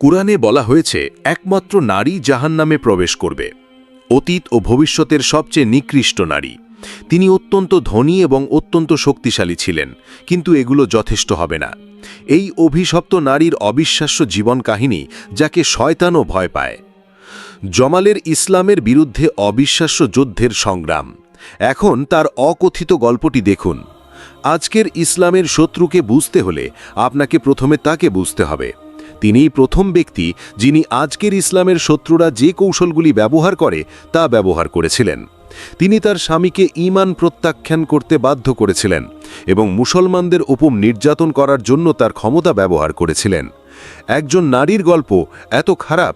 কুরআনে বলা হয়েছে, একমাত্র নারী জাহান্নামে প্রবেশ করবে। অতীত ও ভবিষ্যতের সবচেয়ে নিকৃষ্ট নারী। তিনি অত্যন্ত ধনী এবং অত্যন্ত শক্তিশালী ছিলেন, কিন্তু এগুলো যথেষ্ট হবে না। এই অভিশপ্ত নারীর অবিশ্বাস্য জীবন কাহিনী, যাকে শয়তানও ভয় পায়। জমালের ইসলামের বিরুদ্ধে অবিশ্বাস্য যুদ্ধের সংগ্রাম। এখন তার অকথিত গল্পটি দেখুন। আজকের ইসলামের শত্রুকে বুঝতে হলে আপনাকে প্রথমে তাকে বুঝতে হবে। তিনিই প্রথম ব্যক্তি যিনি আজকের ইসলামের শত্রুরা যে কৌশলগুলি ব্যবহার করে তা ব্যবহার করেছিলেন। তিনি তার স্বামীকে ঈমান প্রত্যাখ্যান করতে বাধ্য করেছিলেন এবং মুসলমানদের উপর নির্যাতন করার জন্য তার ক্ষমতা ব্যবহার করেছিলেন। একজন নারীর গল্প এত খারাপ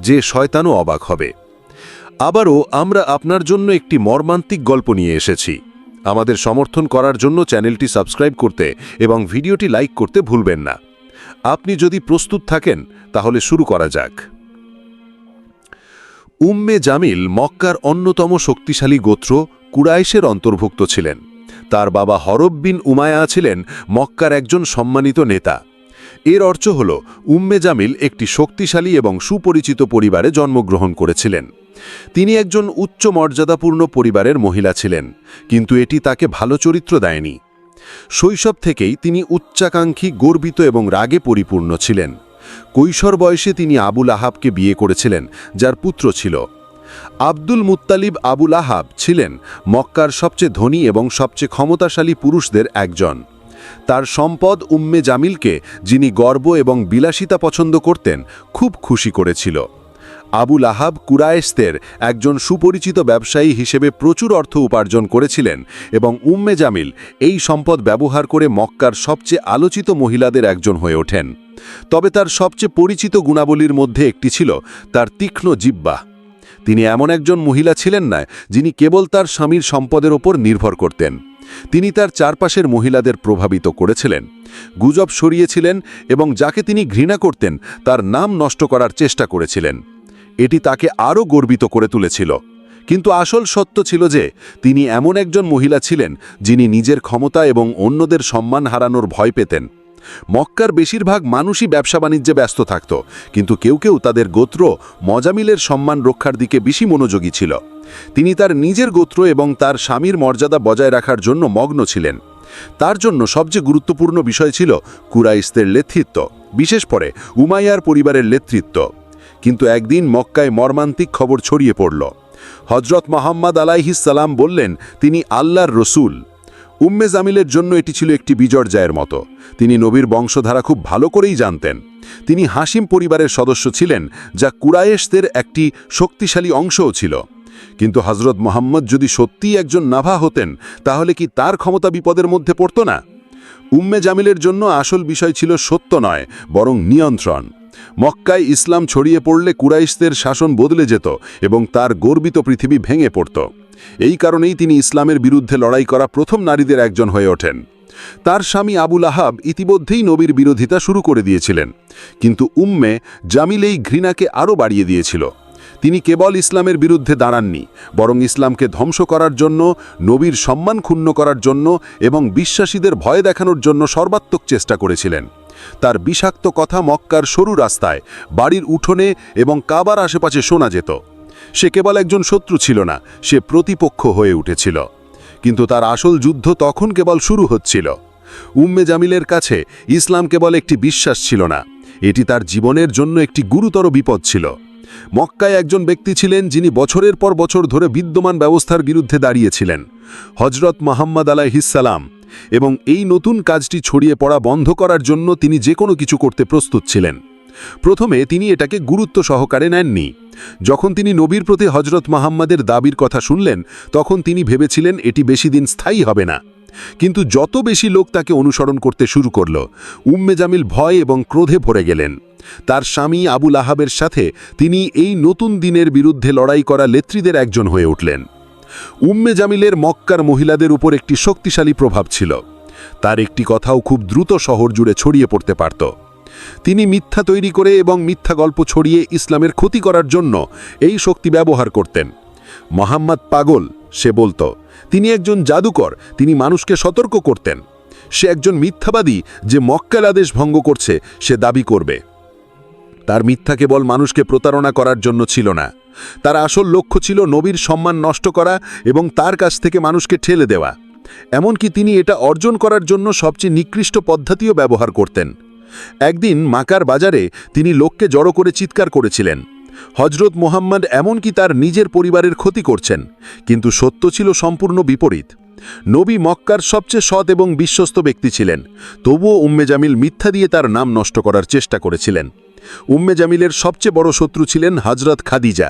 যে শয়তানও অবাক হবে। আবারও আমরা আপনার জন্য একটি মর্মান্তিক গল্প নিয়ে এসেছি। আমাদের সমর্থন করার জন্য চ্যানেলটি সাবস্ক্রাইব করতে এবং ভিডিওটি লাইক করতে ভুলবেন না। আপনি যদি প্রস্তুত থাকেন, তাহলে শুরু করা যাক। উম্মে জামিল মক্কার অন্যতম শক্তিশালী গোত্র কুরাইশের অন্তর্ভুক্ত ছিলেন। তার বাবা হরব বিন উমায়া ছিলেন মক্কার একজন সম্মানিত নেতা। এর অর্থ হল, উম্মে জামিল একটি শক্তিশালী এবং সুপরিচিত পরিবারে জন্মগ্রহণ করেছিলেন। তিনি একজন উচ্চ মর্যাদাপূর্ণ পরিবারের মহিলা ছিলেন, কিন্তু এটি তাকে ভালো চরিত্র দেয়নি। শৈশব থেকেই তিনি উচ্চাকাঙ্ক্ষী, গর্বিত এবং রাগে পরিপূর্ণ ছিলেন। কৈশোর বয়সে তিনি আবুল আহাবকে বিয়ে করেছিলেন, যার পুত্র ছিল। আব্দুল মুত্তালিব আবুল আহাব ছিলেন মক্কার সবচেয়ে ধনী এবং সবচেয়ে ক্ষমতাশালী পুরুষদের একজন। তার সম্পদ উম্মে জামিলকে, যিনি গর্ব এবং বিলাসিতা পছন্দ করতেন, খুব খুশি করেছিল। আবুল আহাব কুরায়েস্তের একজন সুপরিচিত ব্যবসায়ী হিসেবে প্রচুর অর্থ উপার্জন করেছিলেন এবং উম্মে জামিল এই সম্পদ ব্যবহার করে মক্কার সবচেয়ে আলোচিত মহিলাদের একজন হয়ে ওঠেন। তবে তার সবচেয়ে পরিচিত গুণাবলীর মধ্যে একটি ছিল তার তীক্ষ্ণ জিব্বা। তিনি এমন একজন মহিলা ছিলেন না যিনি কেবল তার স্বামীর সম্পদের ওপর নির্ভর করতেন। তিনি তার চারপাশের মহিলাদের প্রভাবিত করেছিলেন, গুজব সরিয়েছিলেন এবং যাকে তিনি ঘৃণা করতেন তার নাম নষ্ট করার চেষ্টা করেছিলেন। এটি তাকে আরও গর্বিত করে তুলেছিল। কিন্তু আসল সত্য ছিল যে, তিনি এমন একজন মহিলা ছিলেন যিনি নিজের ক্ষমতা এবং অন্যদের সম্মান হারানোর ভয় পেতেন। মক্কার বেশিরভাগ মানুষই ব্যবসা বাণিজ্যে ব্যস্ত থাকত, কিন্তু কেউ কেউ তাদের গোত্র মজামিলের সম্মান রক্ষার দিকে বেশি মনোযোগী ছিল। তিনি তার নিজের গোত্র এবং তার স্বামীর মর্যাদা বজায় রাখার জন্য মগ্ন ছিলেন। তার জন্য সবচেয়ে গুরুত্বপূর্ণ বিষয় ছিল কুরাইস্তের নেতৃত্ব, বিশেষ করে উমাইয়ার পরিবারের নেতৃত্ব। কিন্তু একদিন মক্কায় মর্মান্তিক খবর ছড়িয়ে পড়ল। হজরত মোহাম্মদ আলাইহিসাল্লাম বললেন, তিনি আল্লাহর রসুল। উম্মে জামিলের জন্য এটি ছিল একটি বিজর্জয়ের মতো। তিনি নবীর বংশধারা খুব ভালো করেই জানতেন। তিনি হাসিম পরিবারের সদস্য ছিলেন, যা কুরায়েশদের একটি শক্তিশালী অংশও ছিল। কিন্তু হজরত মোহাম্মদ যদি সত্যিই একজন নাভা হতেন, তাহলে কি তার ক্ষমতা বিপদের মধ্যে পড়ত না? উম্মে জামিলের জন্য আসল বিষয় ছিল সত্য নয়, বরং নিয়ন্ত্রণ। মক্কায় ইসলাম ছড়িয়ে পড়লে কুরাইশদের শাসন বদলে যেত এবং তার গর্বিত পৃথিবী ভেঙে পড়ত। এই কারণেই তিনি ইসলামের বিরুদ্ধে লড়াই করা প্রথম নারীদের একজন হয়ে ওঠেন। তার স্বামী আবুল আহাব ইতিমধ্যেই নবীর বিরোধিতা শুরু করে দিয়েছিলেন। কিন্তু উম্মে জামিল এই ঘৃণাকে আরও বাড়িয়ে দিয়েছিল। তিনি কেবল ইসলামের বিরুদ্ধে দাঁড়াননি, বরং ইসলামকে ধ্বংস করার জন্য, নবীর সম্মান ক্ষুণ্ণ করার জন্য এবং বিশ্বাসীদের ভয় দেখানোর জন্য সর্বাত্মক চেষ্টা করেছিলেন। তার বিষাক্ত কথা মক্কার সরু রাস্তায়, বাড়ির উঠোনে এবং কাবার আশেপাশে শোনা যেত। সে কেবল একজন শত্রু ছিল না, সে প্রতিপক্ষ হয়ে উঠেছিল। কিন্তু তার আসল যুদ্ধ তখন কেবল শুরু হচ্ছিল। উম্মে জামিলের কাছে ইসলাম কেবল একটি বিশ্বাস ছিল না, এটি তার জীবনের জন্য একটি গুরুতর বিপদ ছিল। মক্কায় একজন ব্যক্তি ছিলেন যিনি বছরের পর বছর ধরে বিদ্যমান ব্যবস্থার বিরুদ্ধে দাঁড়িয়েছিলেন হজরত মোহাম্মদ আলাইহিসালাম এবং এই নতুন কাজটি ছড়িয়ে পড়া বন্ধ করার জন্য তিনি যে কোনো কিছু করতে প্রস্তুত ছিলেন। প্রথমে তিনি এটাকে গুরুত্ব সহকারে নেননি। যখন তিনি নবীর প্রতি হজরত মাহাম্মাদের দাবির কথা শুনলেন, তখন তিনি ভেবেছিলেন এটি বেশি দিন স্থায়ী হবে না। কিন্তু যত বেশি লোক তাকে অনুসরণ করতে শুরু করল, উম্মে জামিল ভয় এবং ক্রোধে ভরে গেলেন। তার স্বামী আবুল আহাবের সাথে তিনি এই নতুন দিনের বিরুদ্ধে লড়াই করা নেত্রীদের একজন হয়ে উঠলেন। উম্মে জামিলের মক্কার মহিলাদের উপর একটি শক্তিশালী প্রভাব ছিল। তার একটি কথাও খুব দ্রুত শহর জুড়ে ছড়িয়ে পড়তে পারত। তিনি মিথ্যা তৈরি করে এবং মিথ্যা গল্প ছড়িয়ে ইসলামের ক্ষতি করার জন্য এই শক্তি ব্যবহার করতেন। মোহাম্মদ পাগল, সে বলতো তিনি একজন জাদুকর, তিনি মানুষকে সতর্ক করতেন। সে একজন মিথ্যাবাদী যে মক্কাল আদেশ ভঙ্গ করছে, সে দাবি করবে। তার মিথ্যা কেবল মানুষকে প্রতারণা করার জন্য ছিল না। তার আসল লক্ষ্য ছিল নবীর সম্মান নষ্ট করা এবং তার কাছ থেকে মানুষকে ঠেলে দেওয়া। এমনকি তিনি এটা অর্জন করার জন্য সবচেয়ে নিকৃষ্ট পদ্ধতিও ব্যবহার করতেন। একদিন মাকার বাজারে তিনি লোককে জড়ো করে চিৎকার করেছিলেন। হজরত মোহাম্মদ এমনকি তার নিজের পরিবারের ক্ষতি করছেন, কিন্তু সত্য ছিল সম্পূর্ণ বিপরীত। নবী মক্কার সবচেয়ে সৎ এবং বিশ্বস্ত ব্যক্তি ছিলেন, তবুও উম্মে জামিল মিথ্যা দিয়ে তার নাম নষ্ট করার চেষ্টা করেছিলেন। উম্মে জামিলের সবচেয়ে বড় শত্রু ছিলেন হজরত খাদিজা।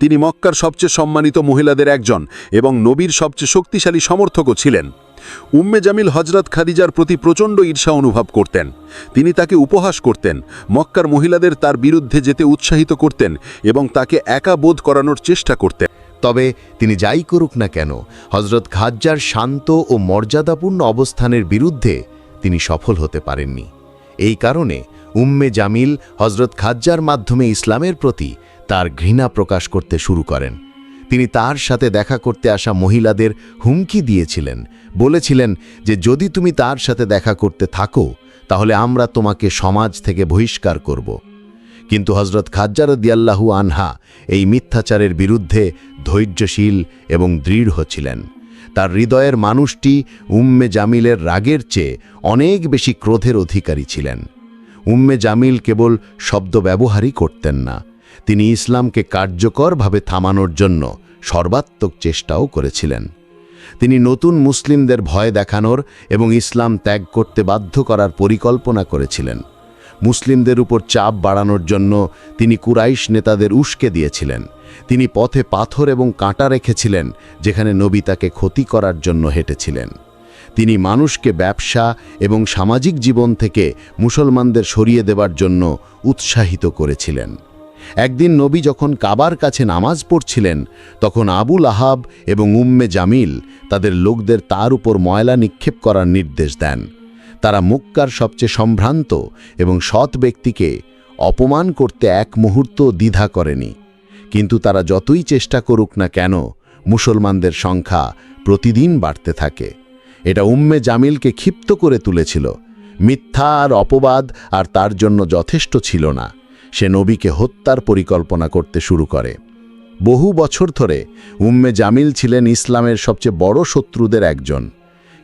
তিনি মক্কার সবচেয়ে সম্মানিত মহিলাদের একজন এবং নবীর সবচেয়ে শক্তিশালী সমর্থকও ছিলেন। উম্মে জামিল হজরত খাদিজার প্রতি প্রচণ্ড ঈর্ষা অনুভব করতেন। তিনি তাকে উপহাস করতেন, মক্কার মহিলাদের তার বিরুদ্ধে যেতে উৎসাহিত করতেন এবং তাকে একা বোধ করানোর চেষ্টা করতেন। তবে তিনি যাই করুক না কেন, হজরত খাজ্জার শান্ত ও মর্যাদাপূর্ণ অবস্থানের বিরুদ্ধে তিনি সফল হতে পারেননি। এই কারণে উম্মে জামিল হজরত খাজ্জার মাধ্যমে ইসলামের প্রতি তার ঘৃণা প্রকাশ করতে শুরু করেন। তিনি তার সাথে দেখা করতে আসা মহিলাদের হুমকি দিয়েছিলেন। বলেছিলেন যে, যদি তুমি তার সাথে দেখা করতে থাকো, তাহলে আমরা তোমাকে সমাজ থেকে বহিষ্কার করব। কিন্তু হজরত খাজ্জার দিয়াল্লাহু আনহা এই মিথ্যাচারের বিরুদ্ধে ধৈর্যশীল এবং দৃঢ় ছিলেন। তার হৃদয়ের মানুষটি উম্মে জামিলের রাগের চেয়ে অনেক বেশি ক্রোধের অধিকারী ছিলেন। উম্মে জামিল কেবল শব্দ ব্যবহারই করতেন না তিনি ইসলামকে কার্যকরভাবে থামানোর জন্য সর্বাত্মক চেষ্টাও করেছিলেন। তিনি নতুন মুসলিমদের ভয় দেখানোর এবং ইসলাম ত্যাগ করতে বাধ্য করার পরিকল্পনা করেছিলেন। মুসলিমদের উপর চাপ বাড়ানোর জন্য তিনি কুরাইশ নেতাদের উস্কে দিয়েছিলেন। তিনি পথে পাথর এবং কাঁটা রেখেছিলেন, যেখানে নবী তাকে ক্ষতি করার জন্য হেঁটেছিলেন। তিনি মানুষকে ব্যবসা এবং সামাজিক জীবন থেকে মুসলমানদের সরিয়ে দেবার জন্য উৎসাহিত করেছিলেন। একদিন নবী যখন কাবার কাছে নামাজ পড়ছিলেন, তখন আবুল আহাব এবং উম্মে জামিল তাদের লোকদের তার উপর ময়লা নিক্ষেপ করার নির্দেশ দেন। তারা মুক্কার সবচেয়ে সম্ভ্রান্ত এবং সৎ ব্যক্তিকে অপমান করতে এক মুহূর্ত দ্বিধা করেনি। কিন্তু তারা যতই চেষ্টা করুক না কেন, মুসলমানদের সংখ্যা প্রতিদিন বাড়তে থাকে। এটা উম্মে জামিলকে ক্ষিপ্ত করে তুলেছিল। মিথ্যা আর অপবাদ আর তার জন্য যথেষ্ট ছিল না। সে নবীকে হত্যার পরিকল্পনা করতে শুরু করে। বহু বছর ধরে উম্মে জামিল ছিলেন ইসলামের সবচেয়ে বড় শত্রুদের একজন।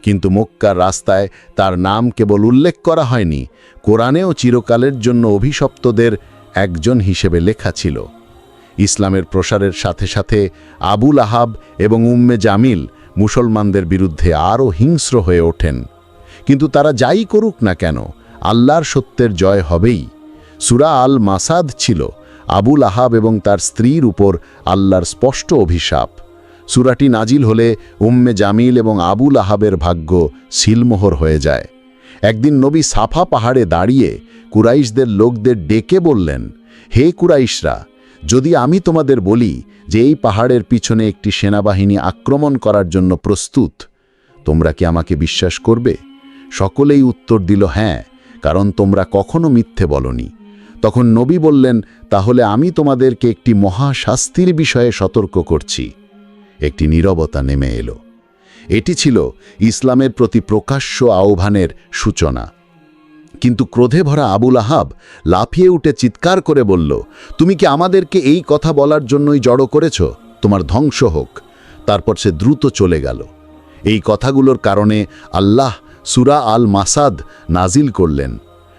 কিন্তু মক্কার রাস্তায় তার নাম কেবল উল্লেখ করা হয়নি, কোরআনেও চিরকালের জন্য অভিশপ্তদের একজন হিসেবে লেখা ছিল। ইসলামের প্রসারের সাথে সাথে আবুল আহাব এবং উম্মে জামিল মুসলমানদের বিরুদ্ধে আরও হিংস্র হয়ে ওঠেন। কিন্তু তারা যাই করুক না কেন, আল্লাহর সত্যের জয় হবেই। সুরা আল মাসাদ ছিল আবুল আহাব এবং তার স্ত্রীর উপর আল্লাহর স্পষ্ট অভিশাপ। সুরাটি নাজিল হলে উম্মে জামিল এবং আবুল আহাবের ভাগ্য সিলমোহর হয়ে যায়। একদিন নবী সাফা পাহাড়ে দাঁড়িয়ে কুরাইশদের লোকদের ডেকে বললেন, হে কুরাইশরা, যদি আমি তোমাদের বলি যে এই পাহাড়ের পিছনে একটি সেনাবাহিনী আক্রমণ করার জন্য প্রস্তুত, তোমরা কি আমাকে বিশ্বাস করবে? সকলেই উত্তর দিল হ্যাঁ কারণ তোমরা কখনো মিথ্যে বলনি। তখন নবী বললেন, তাহলে আমি তোমাদেরকে একটি মহাশাস্তির বিষয়ে সতর্ক করছি। একটি নীরবতা নেমে এলো। এটি ছিল ইসলামের প্রতি প্রকাশ্য আহ্বানের সূচনা। কিন্তু ক্রোধে ভরা আবুল আহাব লাফিয়ে উঠে চিৎকার করে বলল, তুমি কি আমাদেরকে এই কথা বলার জন্যই জড়ো করেছ? তোমার ধ্বংস হোক। তারপর সে দ্রুত চলে গেল। এই কথাগুলোর কারণে আল্লাহ সুরা আল মাসাদ নাজিল করলেন।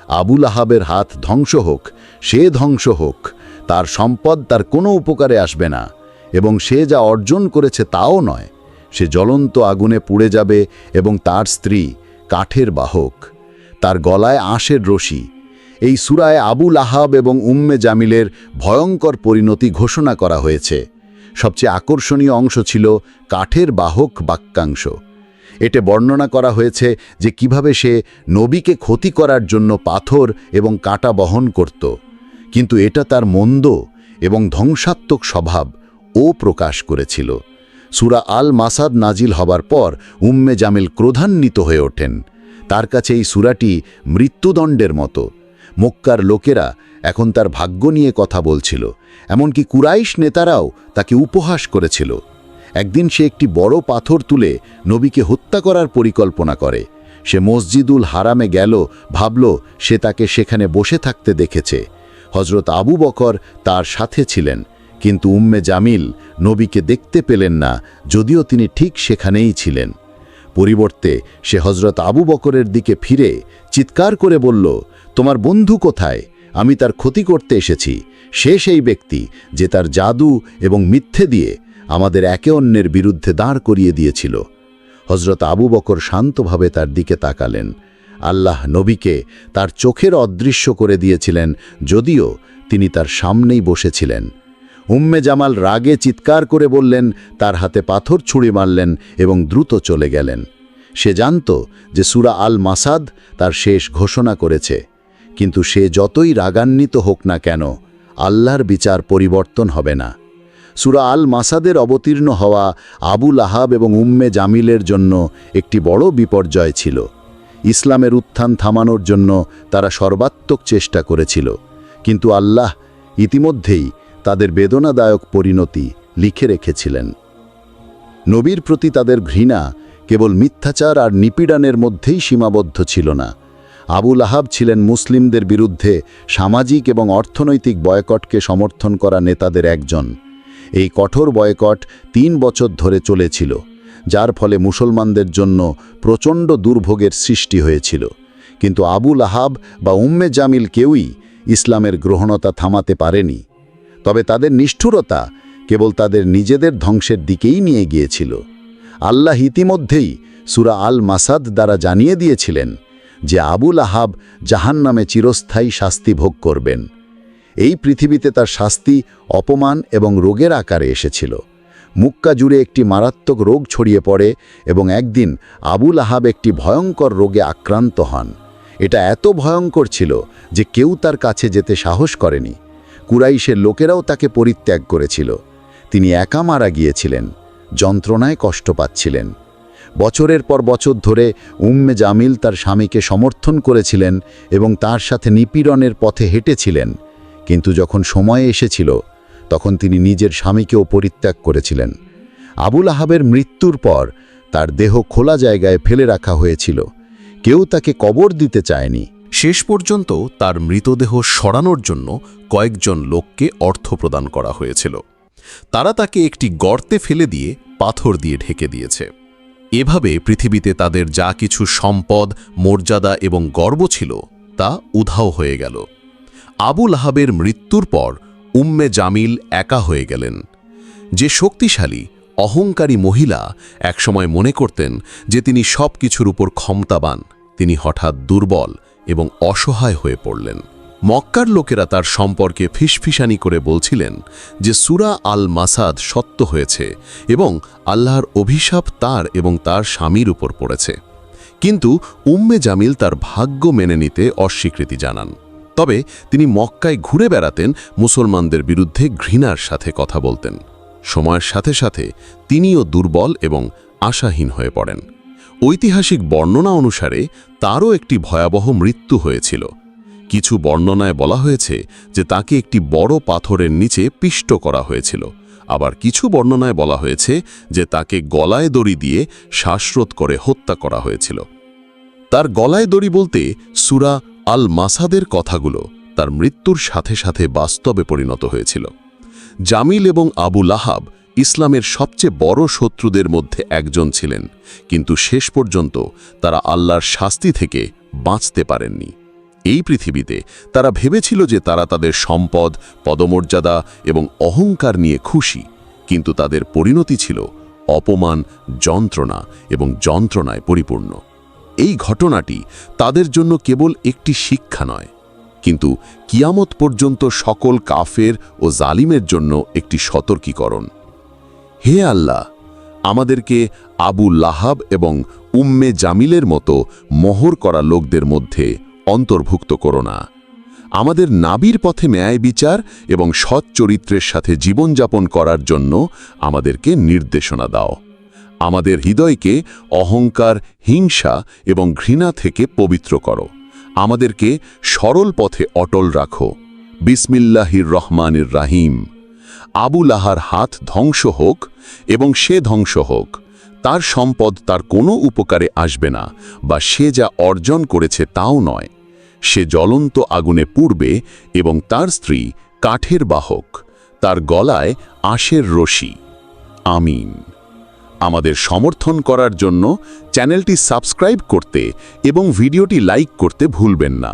আবুল আহাবের হাত ধ্বংস হোক, সে ধ্বংস হোক, তার সম্পদ তার কোনো উপকারে আসবে না, এবং সে যা অর্জন করেছে তাও নয়, সে জ্বলন্ত আগুনে পুড়ে যাবে এবং তার স্ত্রী কাঠের বাহক, তার গলায় আঁশের রশি। এই সুরায় আবুল আহাব এবং উম্মে জামিলের ভয়ঙ্কর পরিণতি ঘোষণা করা হয়েছে। সবচেয়ে আকর্ষণীয় অংশ ছিল কাঠের বাহক বাক্যাংশ। এতে বর্ণনা করা হয়েছে যে কীভাবে সে নবীকে ক্ষতি করার জন্য পাথর এবং কাটা বহন করত। কিন্তু এটা তার মন্দ এবং ধ্বংসাত্মক স্বভাব ও প্রকাশ করেছিল। সুরা আল মাসাদ নাজিল হবার পর উম্মে জামিল ক্রোধান্বিত হয়ে ওঠেন। তার কাছে এই সুরাটি মৃত্যুদণ্ডের মতো। মক্কার লোকেরা এখন তার ভাগ্য নিয়ে কথা বলছিল। এমনকি কুরাইশ নেতারাও তাকে উপহাস করেছিল। একদিন সে একটি বড় পাথর তুলে নবীকে হত্যা করার পরিকল্পনা করে। সে মসজিদুল হারামে গেল, ভাবল সে তাকে সেখানে বসে থাকতে দেখেছে। হজরত আবু বকর তার সাথে ছিলেন, কিন্তু উম্মে জামিল নবীকে দেখতে পেলেন না, যদিও তিনি ঠিক সেখানেই ছিলেন। পরিবর্তে সে হজরত আবু বকরের দিকে ফিরে চিৎকার করে বলল, তোমার বন্ধু কোথায়? আমি তার ক্ষতি করতে এসেছি। সে সেই ব্যক্তি যে তার জাদু এবং মিথ্যে দিয়ে আমাদের একে অন্যের বিরুদ্ধে দাঁড় করিয়ে দিয়েছিল। হজরত আবু বকর শান্তভাবে তার দিকে তাকালেন। আল্লাহ নবীকে তার চোখের অদৃশ্য করে দিয়েছিলেন, যদিও তিনি তার সামনেই বসেছিলেন। উম্মে জামাল রাগে চিৎকার করে বললেন, তার হাতে পাথর ছুঁড়ে মারলেন এবং দ্রুত চলে গেলেন। সে জানত যে সুরা আল মাসাদ তার শেষ ঘোষণা করেছে। কিন্তু সে যতই রাগান্বিত হোক না কেন, আল্লাহর বিচার পরিবর্তন হবে না। সুরা আল মাসাদের অবতীর্ণ হওয়া আবুল আহাব এবং উম্মে জামিলের জন্য একটি বড় বিপর্যয় ছিল। ইসলামের উত্থান থামানোর জন্য তারা সর্বাত্মক চেষ্টা করেছিল। কিন্তু আল্লাহ ইতিমধ্যেই তাদের বেদনাদায়ক পরিণতি লিখে রেখেছিলেন। নবীর প্রতি তাদের ঘৃণা কেবল মিথ্যাচার আর নিপীড়নের মধ্যেই সীমাবদ্ধ ছিল না। আবুল আহাব ছিলেন মুসলিমদের বিরুদ্ধে সামাজিক এবং অর্থনৈতিক বয়কটকে সমর্থন করা নেতাদের একজন। এই কঠোর বয়কট তিন বছর ধরে চলেছিল, যার ফলে মুসলমানদের জন্য প্রচণ্ড দুর্ভোগের সৃষ্টি হয়েছিল। কিন্তু আবুল আহাব বা উম্মে জামিল কেউই ইসলামের গ্রহণতা থামাতে পারেনি। তবে তাদের নিষ্ঠুরতা কেবল তাদের নিজেদের ধ্বংসের দিকেই নিয়ে গিয়েছিল। আল্লাহ ইতিমধ্যেই সুরা আল মাসাদ দ্বারা জানিয়ে দিয়েছিলেন যে আবুল আহাব জাহান নামে চিরস্থায়ী শাস্তি ভোগ করবেন। এই পৃথিবীতে তার শাস্তি, অপমান এবং রোগের আকারে এসেছিল। মুক্কা জুড়ে একটি মারাত্মক রোগ ছড়িয়ে পড়ে এবং একদিন আবুল আহাব একটি ভয়ঙ্কর রোগে আক্রান্ত হন। এটা এত ভয়ঙ্কর ছিল যে কেউ তার কাছে যেতে সাহস করেনি। কুরাইশের লোকেরাও তাকে পরিত্যাগ করেছিল। তিনি একা মারা গিয়েছিলেন, যন্ত্রণায় কষ্ট পাচ্ছিলেন। বছরের পর বছর ধরে উম্মে জামিল তার স্বামীকে সমর্থন করেছিলেন এবং তার সাথে নিপীড়নের পথে হেঁটেছিলেন। কিন্তু যখন সময় এসেছিল, তখন তিনি নিজের স্বামীকেও পরিত্যাগ করেছিলেন। আবুল আহাবের মৃত্যুর পর তার দেহ খোলা জায়গায় ফেলে রাখা হয়েছিল। কেউ তাকে কবর দিতে চায়নি। শেষ পর্যন্ত তার মৃতদেহ সরানোর জন্য কয়েকজন লোককে অর্থ প্রদান করা হয়েছিল। তারা তাকে একটি গর্তে ফেলে দিয়ে পাথর দিয়ে ঢেকে দিয়েছে। এভাবে পৃথিবীতে তাদের যা কিছু সম্পদ, মর্যাদা এবং গর্ব ছিল, তা উধাও হয়ে গেল। আবুল আহাবের মৃত্যুর পর উম্মে জামিল একা হয়ে গেলেন। যে শক্তিশালী, অহংকারী মহিলা একসময় মনে করতেন যে তিনি সব কিছুর উপর ক্ষমতাবান, তিনি হঠাৎ দুর্বল এবং অসহায় হয়ে পড়লেন। মক্কার লোকেরা তার সম্পর্কে ফিসফিসানি করে বলছিলেন যে সুরা আল মাসাদ সত্য হয়েছে এবং আল্লাহর অভিশাপ তার এবং তার স্বামীর উপর পড়েছে। কিন্তু উম্মে জামিল তার ভাগ্য মেনে নিতে অস্বীকৃতি জানান। তবে তিনি মক্কায় ঘুরে বেড়াতেন, মুসলমানদের বিরুদ্ধে ঘৃণার সাথে কথা বলতেন। সময়ের সাথে সাথে তিনিও দুর্বল এবং আশাহীন হয়ে পড়েন। ঐতিহাসিক বর্ণনা অনুসারে তারও একটি ভয়াবহ মৃত্যু হয়েছিল। কিছু বর্ণনায় বলা হয়েছে যে তাকে একটি বড় পাথরের নিচে পিষ্ট করা হয়েছিল। আবার কিছু বর্ণনায় বলা হয়েছে যে তাকে গলায় দড়ি দিয়ে শ্বাসরোধ করে হত্যা করা হয়েছিল। তার গলায় দড়ি বলতে সুরা আল মাসাদের কথাগুলো তার মৃত্যুর সাথে সাথে বাস্তবে পরিণত হয়েছিল। জামিল এবং আবু লাহাব ইসলামের সবচেয়ে বড় শত্রুদের মধ্যে একজন ছিলেন, কিন্তু শেষ পর্যন্ত তারা আল্লাহর শাস্তি থেকে বাঁচতে পারেননি। এই পৃথিবীতে তারা ভেবেছিল যে তারা তাদের সম্পদ, পদমর্যাদা এবং অহংকার নিয়ে খুশি, কিন্তু তাদের পরিণতি ছিল অপমান, যন্ত্রণা এবং যন্ত্রণায় পরিপূর্ণ। এই ঘটনাটি তাদের জন্য কেবল একটি শিক্ষা নয়, কিন্তু কিয়ামত পর্যন্ত সকল কাফের ও জালিমের জন্য একটি সতর্কীকরণ। হে আল্লাহ, আমাদেরকে আবু লাহাব এবং উম্মে জামিলের মতো মোহর করা লোকদের মধ্যে অন্তর্ভুক্ত করো না। আমাদের নাবির পথে ন্যায় বিচার এবং সৎ চরিত্রের সাথে জীবনযাপন করার জন্য আমাদেরকে নির্দেশনা দাও। আমাদের হৃদয়কে অহংকার, হিংসা এবং ঘৃণা থেকে পবিত্র করো। আমাদেরকে সরল পথে অটল রাখো। বিসমিল্লাহির রহমানির রাহিম। আবুল আহার হাত ধ্বংস হোক এবং সে ধ্বংস হোক। তার সম্পদ তার কোনো উপকারে আসবে না বা সে যা অর্জন করেছে তাও নয়। সে জ্বলন্ত আগুনে পুড়বে এবং তার স্ত্রী কাঠের বাহক, তার গলায় আশের রশি। আমিন। আমাদের সমর্থন করার জন্য চ্যানেলটি সাবস্ক্রাইব করতে এবং ভিডিওটি লাইক করতে ভুলবেন না।